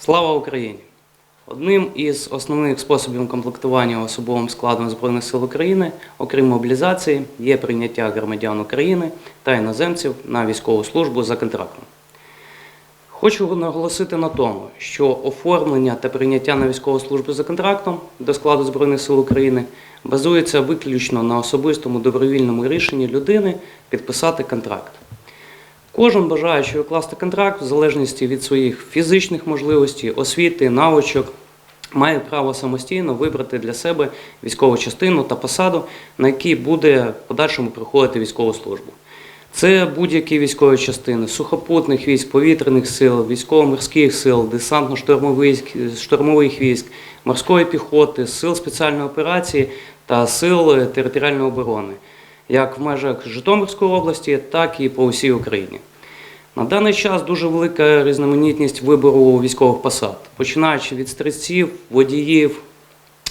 Слава Україні! Одним із основних способів комплектування особовим складом Збройних сил України, окрім мобілізації, є прийняття громадян України та іноземців на військову службу за контрактом. Хочу наголосити на тому, що оформлення та прийняття на військову службу за контрактом до складу Збройних сил України базується виключно на особистому добровільному рішенні людини підписати контракт. Кожен бажаючий укласти контракт, в залежності від своїх фізичних можливостей, освіти, навичок, має право самостійно вибрати для себе військову частину та посаду, на якій буде в подальшому проходити військову службу. Це будь-які військові частини сухопутних військ, повітряних сил, військово-морських сил, десантно-штурмових штурмових військ, морської піхоти, сил спеціальної операції та сил територіальної оборони, як в межах Житомирської області, так і по усій Україні. На даний час дуже велика різноманітність вибору військових посад, починаючи від стрільців, водіїв,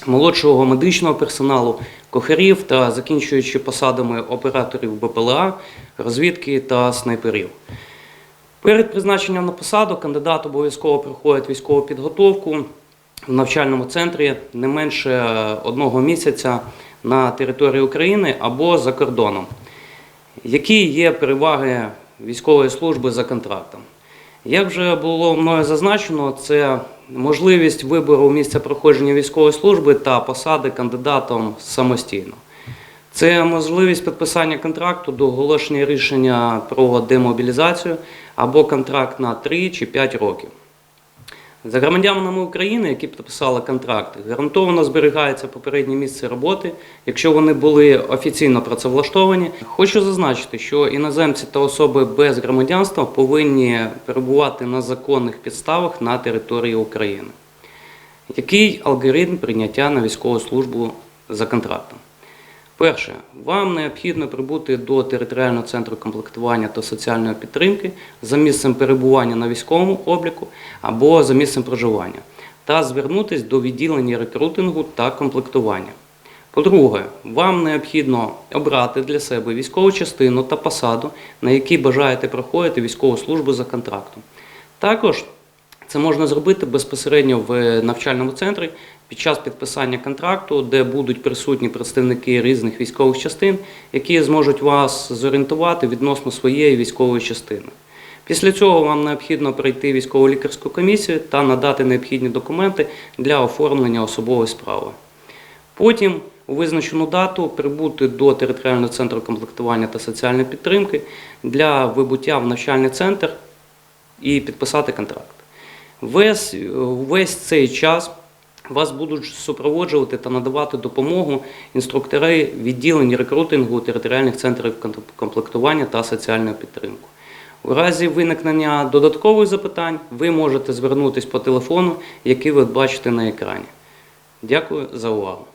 молодшого медичного персоналу, кухарів та закінчуючи посадами операторів БПЛА, розвідки та снайперів. Перед призначенням на посаду кандидат обов'язково проходить військову підготовку в навчальному центрі не менше одного місяця на території України або за кордоном. Які є переваги військової служби за контрактом? Як вже було мною зазначено, це можливість вибору місця проходження військової служби та посади кандидатом самостійно. Це можливість підписання контракту до оголошення рішення про демобілізацію або контракт на 3 чи 5 років. За громадянами України, які підписали контракти, гарантовано зберігається попереднє місце роботи, якщо вони були офіційно працевлаштовані. Хочу зазначити, що іноземці та особи без громадянства повинні перебувати на законних підставах на території України. Який алгоритм прийняття на військову службу за контрактом? Перше, вам необхідно прибути до територіального центру комплектування та соціальної підтримки за місцем перебування на військовому обліку або за місцем проживання та звернутися до відділення рекрутингу та комплектування. По-друге, вам необхідно обрати для себе військову частину та посаду, на якій бажаєте проходити військову службу за контрактом. Також це можна зробити безпосередньо в навчальному центрі під час підписання контракту, де будуть присутні представники різних військових частин, які зможуть вас зорієнтувати відносно своєї військової частини. Після цього вам необхідно пройти військово лікарську комісію та надати необхідні документи для оформлення особової справи. Потім у визначену дату прибути до територіального центру комплектування та соціальної підтримки для вибуття в навчальний центр і підписати контракт. Весь, весь цей час вас будуть супроводжувати та надавати допомогу інструктори відділень рекрутингу територіальних центрів комплектування та соціальної підтримки. У разі виникнення додаткових запитань ви можете звернутися по телефону, який ви бачите на екрані. Дякую за увагу.